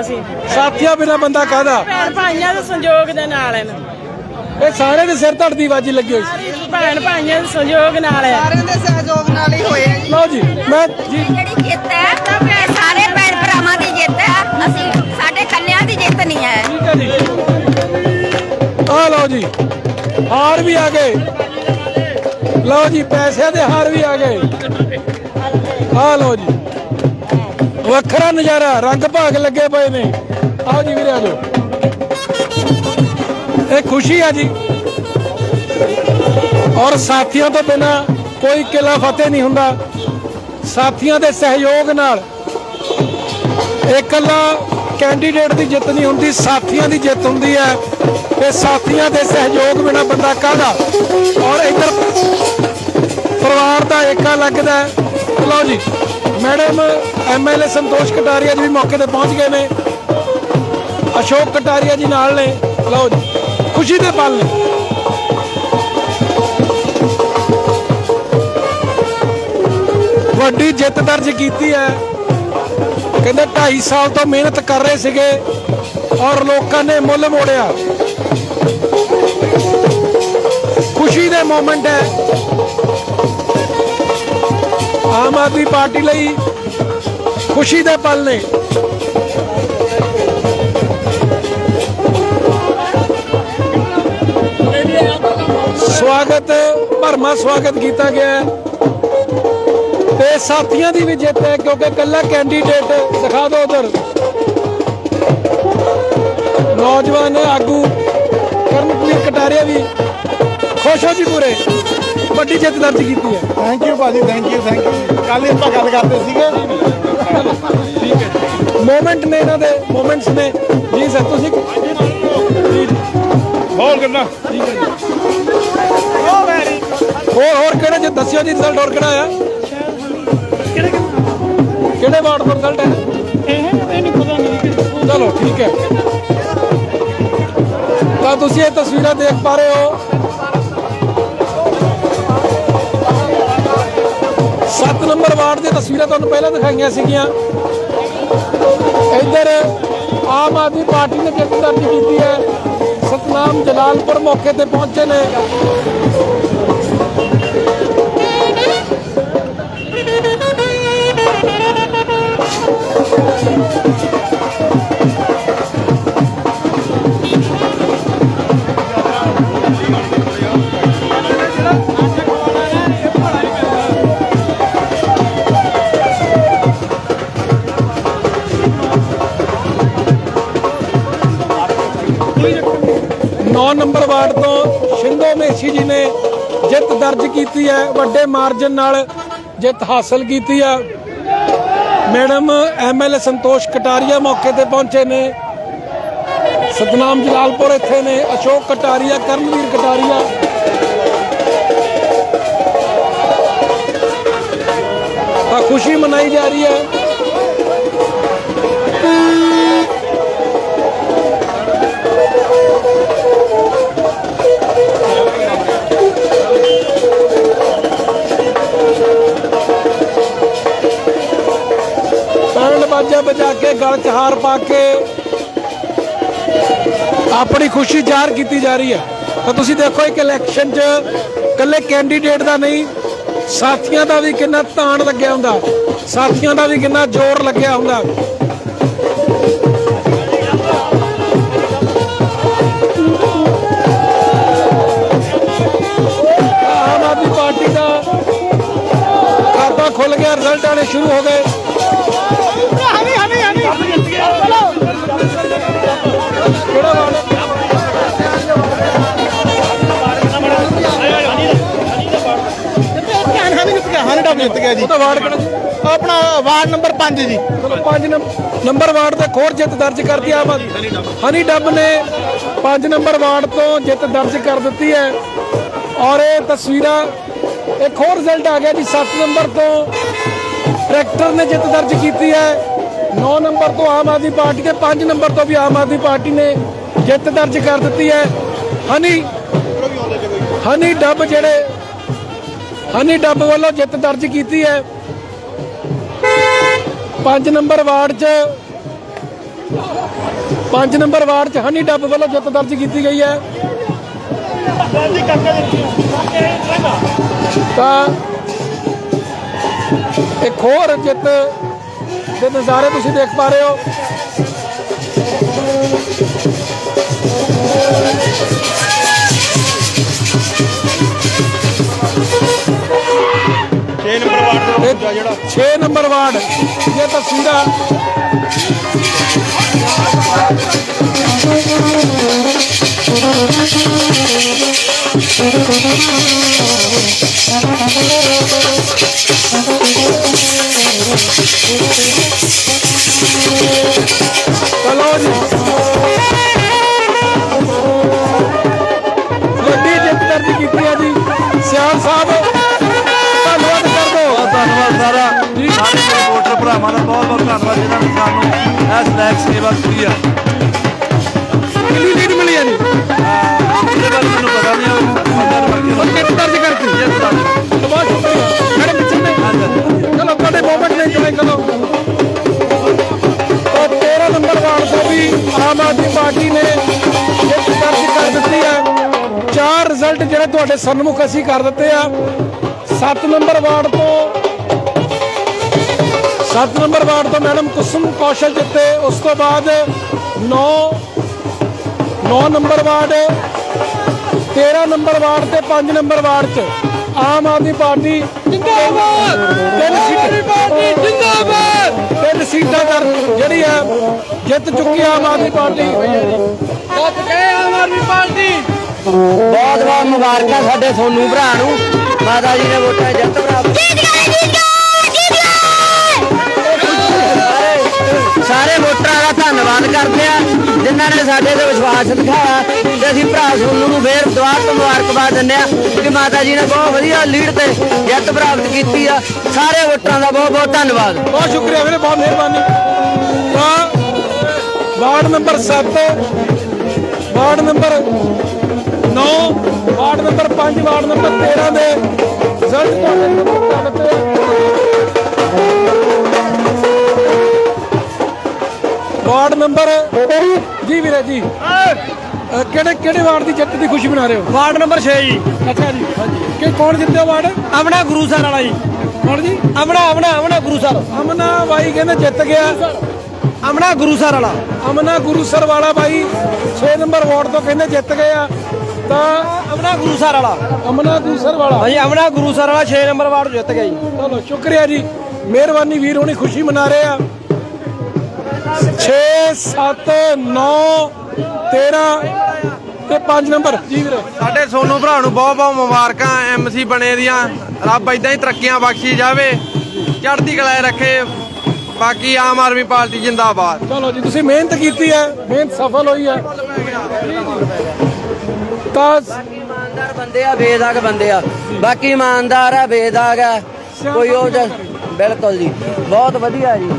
ਅਸੀਂ। ਸਾਥੀਆਂ ਬਿਨਾ ਬੰਦਾ ਕਾਹਦਾ? ਭੈਣ ਭਾਈਆਂ ਦੇ ਸੰਯੋਗ ਦੇ ਨਾਲ ਹਨ ਇਹ ਸਾਰੇ ਦੇ ਸਿਰ ਧੜਦੀ ਬਾਜੀ ਲੱਗੀ ਹੋਈ ਸੀ। ਭੈਣ ਭਾਈਆਂ ਦੇ ਸੰਯੋਗ ਨਾਲ ਹੈ ਸਾਰਿਆਂ ਦੇ ਸਹਿਯੋਗ ਨਾਲ ਹੀ ਹੋਏ ਲਓ ਜੀ ਮੈਂ ਜੀ ਜਿਹੜੀ ਜਿੱਤ ਹੈ ਸਾਰੇ ਭੈਣ ਭਰਾਵਾਂ ਦੀ ਜਿੱਤ ਹੈ। ਅਸੀਂ ਸਾਡੇ ਕੱਲਿਆਂ ਦੀ ਜਿੱਤ ਨਹੀਂ ਹੈ। ਠੀਕ ਹੈ ਜੀ ਆ ਲਓ ਜੀ, ਹਾਰ ਵੀ ਆ ਗਏ। ਲਓ ਜੀ, ਪੈਸਿਆਂ ਦੇ ਹਾਰ ਵੀ ਆ ਗਏ। ਆ ਲਓ ਜੀ, ਵੱਖਰਾ ਨਜ਼ਾਰਾ, ਰੰਗ ਭਾਗ ਲੱਗੇ ਪਏ ਨੇ। ਆਓ ਜੀ ਵੀਰੇ ਆਜੋ ਇਹ ਖੁਸ਼ੀ ਆ ਜੀ। ਔਰ ਸਾਥੀਆਂ ਤੋਂ ਬਿਨਾ ਕੋਈ ਕਿਲਾ ਫਤਿਹ ਨਹੀਂ ਹੁੰਦਾ। ਸਾਥੀਆਂ ਦੇ ਸਹਿਯੋਗ ਨਾਲ ਇਕੱਲਾ ਕੈਂਡੀਡੇਟ ਦੀ ਜਿੱਤ ਨਹੀਂ ਹੁੰਦੀ, ਸਾਥੀਆਂ ਦੀ ਜਿੱਤ ਹੁੰਦੀ ਹੈ। ਤੇ ਸਾਥੀਆਂ ਦੇ ਸਹਿਯੋਗ ਬਿਨਾ ਬੰਦਾ ਕਾਹਦਾ? ਔਰ ਇੱਧਰ ਪਰਿਵਾਰ ਦਾ ਏਕਾ ਲੱਗਦਾ ਲਓ ਜੀ, ਮੈਡਮ ਐਮਐਲਏ ਸੰਤੋਸ਼ ਕਟਾਰੀਆ ਜੀ ਵੀ ਮੌਕੇ ਤੇ ਪਹੁੰਚ ਗਏ ਨੇ। ਅਸ਼ੋਕ ਕਟਾਰੀਆ ਜੀ ਨਾਲ ਨੇ। ਲਓ ਜੀ, ਖੁਸ਼ੀ ਦੇ ਪਲ ਨੇ। ਵੱਡੀ ਜਿੱਤ ਦਰਜ ਕੀਤੀ ਹੈ। ਕਹਿੰਦੇ 2.5 ਸਾਲ ਤੋਂ ਮਿਹਨਤ ਕਰ ਰਹੇ ਸੀਗੇ ਔਰ ਲੋਕਾਂ ਨੇ ਮੁੱਲ ਮੋੜਿਆ। ਖੁਸ਼ੀ ਦੇ ਮੂਮੈਂਟ ਹੈ। ਆਮ ਆਦਮੀ ਪਾਰਟੀ ਲਈ ਖੁਸ਼ੀ ਦੇ ਪਲ ਨੇ। ਸਵਾਗਤ, ਭਰਮਾ ਸਵਾਗਤ ਕੀਤਾ ਗਿਆ ਹੈ। ਤੇ ਸਾਥੀਆਂ ਦੀ ਵੀ ਜਿੱਤ ਹੈ ਕਿਉਂਕਿ ਕੱਲਾ ਕੈਂਡੀਡੇਟ ਦਿਖਾ ਦਿਓ ਉਧਰ। ਨੌਜਵਾਨ ਆਗੂ ਕਰਨਪ੍ਰੀਤ ਕਟਾਰੀਆ ਵੀ ਖੁਸ਼ ਹੋ ਜੀ ਪੂਰੇ। ਵੱਡੀ ਜਿੱਤ ਦਰਜ ਕੀਤੀ ਹੈ। ਥੈਂਕ ਯੂ ਭਾਜੀ ਥੈਂਕ ਯੂ ਥੈਂਕ ਯੂ ਕੱਲ ਆਪਾਂ ਗੱਲ ਕਰਦੇ ਸੀਗੇ। ਮੂਮੈਂਟ ਨੇ ਇਹਨਾਂ ਦੇ ਮੂਮੈਂਟਸ ਨੇ। ਜੀ ਸਰ ਤੁਸੀਂ ਜੀ ਜੀ ਹੋਰ ਕਿੰਨਾ? ਹੋਰ ਹੋਰ ਕਿਹੜੇ ਜੇ ਦੱਸਿਓ ਜੀ ਰਿਜ਼ਲਟ ਹੋਰ ਕਿਹੜਾ ਆਇਆ ਕਿਹੜੇ ਵਾਰਡ ਦਾ ਰਿਜ਼ਲਟ ਹੈ? ਇਹ ਨਹੀਂ ਪਤਾ ਨਹੀਂ ਚਲੋ ਠੀਕ ਹੈ। ਤਾਂ ਤੁਸੀਂ ਇਹ ਤਸਵੀਰਾਂ ਦੇਖ ਪਾ ਰਹੇ ਹੋ। ਸੱਤ ਨੰਬਰ ਵਾਰਡ ਦੀਆਂ ਤਸਵੀਰਾਂ ਤੁਹਾਨੂੰ ਪਹਿਲਾਂ ਦਿਖਾਈਆਂ ਸੀਗੀਆਂ। ਇੱਧਰ ਆਮ ਆਦਮੀ ਪਾਰਟੀ ਨੇ ਜਿੱਤ ਦਰਜ ਕੀਤੀ ਹੈ। ਸਤਨਾਮ ਜਲਾਲਪੁਰ ਮੌਕੇ ਤੇ ਪਹੁੰਚੇ ਨੇ। ਨੌ ਨੰਬਰ ਵਾਰਡ ਤੋਂ ਸ਼ਿੰਦੋ ਮੇਸ਼ੀ ਜੀ ਨੇ ਜਿੱਤ ਦਰਜ ਕੀਤੀ ਹੈ, ਵੱਡੇ ਮਾਰਜਨ ਨਾਲ ਜਿੱਤ ਹਾਸਲ ਕੀਤੀ ਹੈ। ਮੈਡਮ ਐਮਐਲਏ ਸੰਤੋਸ਼ ਕਟਾਰੀਆ ਮੌਕੇ ਤੇ ਪਹੁੰਚੇ ਨੇ। ਸਤਨਾਮ ਜਲਾਲਪੁਰ ਇੱਥੇ ਨੇ। ਅਸ਼ੋਕ ਕਟਾਰੀਆ, ਕਰਨਵੀਰ ਕਟਾਰੀਆ। ਤਾਂ ਖੁਸ਼ੀ ਮਨਾਈ ਜਾ ਰਹੀ ਹੈ। ਕੇ ਗਲ 'ਚ ਹਾਰ ਪਾ ਕੇ ਆਪਣੀ ਖੁਸ਼ੀ ਜ਼ਾਹਰ ਕੀਤੀ ਜਾ ਰਹੀ ਹੈ। ਤਾਂ ਤੁਸੀਂ ਦੇਖੋ, ਇੱਕ ਇਲੈਕਸ਼ਨ 'ਚ ਇਕੱਲੇ ਕੈਂਡੀਡੇਟ ਦਾ ਨਹੀਂ, ਸਾਥੀਆਂ ਦਾ ਵੀ ਕਿੰਨਾ ਤਾਣ ਲੱਗਿਆ ਹੁੰਦਾ, ਸਾਥੀਆਂ ਦਾ ਵੀ ਕਿੰਨਾ ਜ਼ੋਰ ਲੱਗਿਆ ਹੁੰਦਾ। ਆਮ ਆਦਮੀ ਪਾਰਟੀ ਦਾ ਖਾਤਾ ਖੁੱਲ ਗਿਆ ਰਿਜ਼ਲਟ ਆਣੇ ਸ਼ੁਰੂ ਹੋ ਗਏ। ਵਾਰਡ ਜਿੱਤ ਗਿਆ ਜੀ ਉਹਦਾ ਵਾਰਡ ਕਿਹੜਾ ਜੀ? ਆਪਣਾ ਵਾਰਡ ਨੰਬਰ 5 ਜੀ। ਚਲੋ 5 ਨੰਬਰ ਵਾਰਡ ਤੇ ਖੋਰ ਜਿੱਤ ਦਰਜ ਕਰਤੀ ਆਮ ਆਦਮੀ ਹਨੀ ਡੱਬ ਨੇ 5 ਨੰਬਰ ਵਾਰਡ ਤੋਂ ਜਿੱਤ ਦਰਜ ਕਰ ਦਿੱਤੀ ਹੈ। ਔਰ ਇਹ ਤਸਵੀਰਾਂ ਇੱਕ ਹੋਰ ਰਿਜ਼ਲਟ ਆ ਗਿਆ ਜੀ 7 ਨੰਬਰ ਤੋਂ ਟਰੈਕਟਰ ਨੇ ਜਿੱਤ ਦਰਜ ਕੀਤੀ ਹੈ। 9 ਨੰਬਰ ਤੋਂ ਆਮ ਆਦਮੀ ਪਾਰਟੀ ਤੇ 5 ਨੰਬਰ ਤੋਂ ਵੀ ਆਮ ਆਦਮੀ ਪਾਰਟੀ ਨੇ ਜਿੱਤ ਦਰਜ ਕਰ ਦਿੱਤੀ ਹੈ। ਹਨੀ ਹਨੀ ਡੱਬ ਜਿਹੜੇ, ਹਨੀ ਡੱਬ ਵੱਲੋਂ ਜਿੱਤ ਦਰਜ ਕੀਤੀ ਹੈ। 5 ਨੰਬਰ ਵਾਰਡ 'ਚ 5 ਨੰਬਰ ਵਾਰਡ 'ਚ ਹਨੀ ਡੱਬ ਵੱਲੋਂ ਜਿੱਤ ਦਰਜ ਕੀਤੀ ਗਈ ਹੈ। ਤਾਂ ਇੱਕ ਹੋਰ ਜਿੱਤ ਦੇ ਨਜ਼ਾਰੇ ਤੁਸੀਂ ਦੇਖ ਪਾ ਰਹੇ ਹੋ। ਛੇ ਨੰਬਰ ਵਾਰਡ ਇਹ 6 ਨੰਬਰ ਵਾਰਡ ਇਹ ਤਸਵੀਰਾਂ ਚਲੋ ਜੀ ਵੱਡੀ ਜਿੱਤ ਦਰਜ ਕੀਤੀ ਹੈ ਜੀ। ਸਿਆਲ ਸਾਹਿਬ ਧੰਨਵਾਦ ਕਰ ਦਿਓ ਧੰਨਵਾਦ ਸਾਰਾ। ਸਾਰੇ ਮੇਰੇ ਵੋਟਰ ਭਰਾਵਾਂ ਦਾ ਬਹੁਤ ਬਹੁਤ ਧੰਨਵਾਦ ਜਿਨ੍ਹਾਂ ਨੇ ਸਾਨੂੰ ਇਸ ਲਾਇਕ ਸੇਵਾ ਕੀਤੀ ਆ ਜਿਹੜੇ ਤੁਹਾਡੇ ਸਨਮੁਖ ਅਸੀਂ ਕਰ ਦਿੱਤੇ ਆ 7 ਨੰਬਰ ਵਾਰਡ ਤੋਂ 7 ਨੰਬਰ ਵਾਰਡ ਤੋਂ ਮੈਡਮ ਕੁਸਮ ਕੌਸ਼ਲ ਜਿੱਤੇ ਉਸ ਤੋਂ ਬਾਅਦ 9 9 ਨੰਬਰ ਵਾਰਡ 13 ਨੰਬਰ ਵਾਰਡ ਤੇ 5 ਨੰਬਰ ਵਾਰਡ 'ਚ ਆਮ ਆਦਮੀ ਪਾਰਟੀ ਜਿੰਦਾਬਾਦ! ਤਿੰਨ ਸੀਟਾਂ ਪਾਰਟੀ ਜਿੰਦਾਬਾਦ! ਤਿੰਨ ਸੀਟਾਂ ਦਰ ਜਿਹੜੀ ਆ ਜਿੱਤ ਚੁੱਕੀ ਆ ਆਮ ਆਦਮੀ ਪਾਰਟੀ। ਬਹੁਤ ਬਹੁਤ ਮੁਬਾਰਕਾਂ ਸਾਡੇ ਸੋਨੂ ਭਰਾ ਨੂੰ। ਮਾਤਾ ਜੀ ਨੇ ਵੋਟਾਂ ਜਿੱਤ ਪ੍ਰਾਪਤ ਸਾਰੇ- ਸਾਰੇ ਵੋਟਰਾਂ ਦਾ ਧੰਨਵਾਦ ਕਰਦੇ ਆ ਜਿਨ੍ਹਾਂ ਨੇ ਸਾਡੇ ਤੇ ਵਿਸ਼ਵਾਸ ਦਿਖਾਇਆ ਤੇ ਅਸੀਂ ਭਰਾ ਸੋਨੂ ਨੂੰ ਫੇਰ ਦੁਆਰ ਤੋਂ ਮੁਬਾਰਕਬਾਦ ਦਿੰਦੇ ਆ ਕਿ ਮਾਤਾ ਜੀ ਨੇ ਬਹੁਤ ਵਧੀਆ ਲੀਡ ਤੇ ਜਿੱਤ ਪ੍ਰਾਪਤ ਕੀਤੀ ਆ। ਸਾਰੇ ਵੋਟਰਾਂ ਦਾ ਬਹੁਤ ਬਹੁਤ ਧੰਨਵਾਦ। ਬਹੁਤ ਸ਼ੁਕਰੀਆ ਵੀਰੇ ਬਹੁਤ ਮਿਹਰਬਾਨੀ। Ward number 7 ward number 9 ward number 5 ward number 13 ਦੇ ਰਿਜ਼ਲਟ ਤੁਹਾਡੇ ਸਾਹਮਣੇ ਕਰ ਦਿੱਤੇ ਆ। ਵਾਰਡ ਨੰਬਰ ਜੀ ਵੀਰੇ ਜੀ। ਕਿਹੜੇ ਕਿਹੜੇ ਵਾਰਡ ਦੀ ਜਿੱਤ ਦੀ ਖੁਸ਼ੀ ਮਨਾ ਰਹੇ ਹੋ? ਵਾਰਡ ਨੰਬਰ 6 ਜੀ। ਅੱਛਾ ਜੀ। ਕਿ ਕੌਣ ਜਿੱਤਿਆ ਵਾਰਡ? ਆਪਣਾ ਗੁਰੂਸਰ ਵਾਲਾ ਜੀ। ਕੌਣ ਜੀ? ਆਪਣਾ ਆਪਣਾ ਆਪਣਾ ਗੁਰੂਸਰ ਅਮਨਾ ਬਾਈ ਕਹਿੰਦੇ ਜਿੱਤ ਗਿਆ। ਆਪਣਾ ਗੁਰੂਸਰ ਵਾਲਾ। ਅਮਨਾ ਗੁਰੂਸਰ ਵਾਲਾ ਬਾਈ 6 ਨੰਬਰ ਵਾਰਡ ਤੋਂ ਕਹਿੰਦੇ ਜਿੱਤ ਗਏ ਆ। ਤਾਂ ਆਪਣਾ ਗੁਰੂਸਰ ਵਾਲਾ। ਅਮਨਾ ਗੁਰੂਸਰ ਵਾਲਾ। ਹਾਂਜੀ ਆਪਣਾ ਗੁਰੂਸਰ ਵਾਲਾ 6 ਨੰਬਰ ਵਾਰਡ ਜਿੱਤ ਗਿਆ ਜੀ। ਚਲੋ ਸ਼ੁਕਰੀਆ ਜੀ। ਮਿਹਰਬਾਨੀ ਵੀਰ ਹੋਣੀ ਖੁਸ਼ੀ ਮਨਾ ਰਹੇ ਆ। 6 7 9 13 ਤੇ 5 ਨੰਬਰ। ਜੀ ਵੀਰੇ। ਸਾਡੇ ਸੋਨੂ ਭਰਾ ਨੂੰ ਬਹੁਤ ਬਹੁਤ ਮੁਬਾਰਕਾਂ ਐਮਸੀ ਬਣੇ ਦੀਆਂ। ਰੱਬ ਇਦਾਂ ਹੀ ਤਰੱਕੀਆਂ ਬਖਸ਼ੀ ਜਾਵੇ ਚੜ੍ਹਦੀ ਕਲਾ ਰੱਖੇ। ਬਾਕੀ ਆਮ ਆਦਮੀ ਪਾਰਟੀ ਜਿੰਦਾਬਾਦ। ਚਲੋ ਜੀ ਤੁਸੀਂ ਮਿਹਨਤ ਕੀਤੀ ਹੈ ਮਿਹਨਤ ਸਫਲ ਹੋਈ ਹੈ। ਤਾਂ ਇਮਾਨਦਾਰ ਬੰਦੇ ਆ, ਬੇਦਾਗ ਬੰਦੇ ਆ। ਬਾਕੀ ਇਮਾਨਦਾਰ ਆ, ਬੇਦਾਗ ਆ। ਕੋਈ ਉਹ ਜਿਹਾ- ਬਿਲਕੁਲ ਜੀ। ਬਹੁਤ ਵਧੀਆ ਜੀ।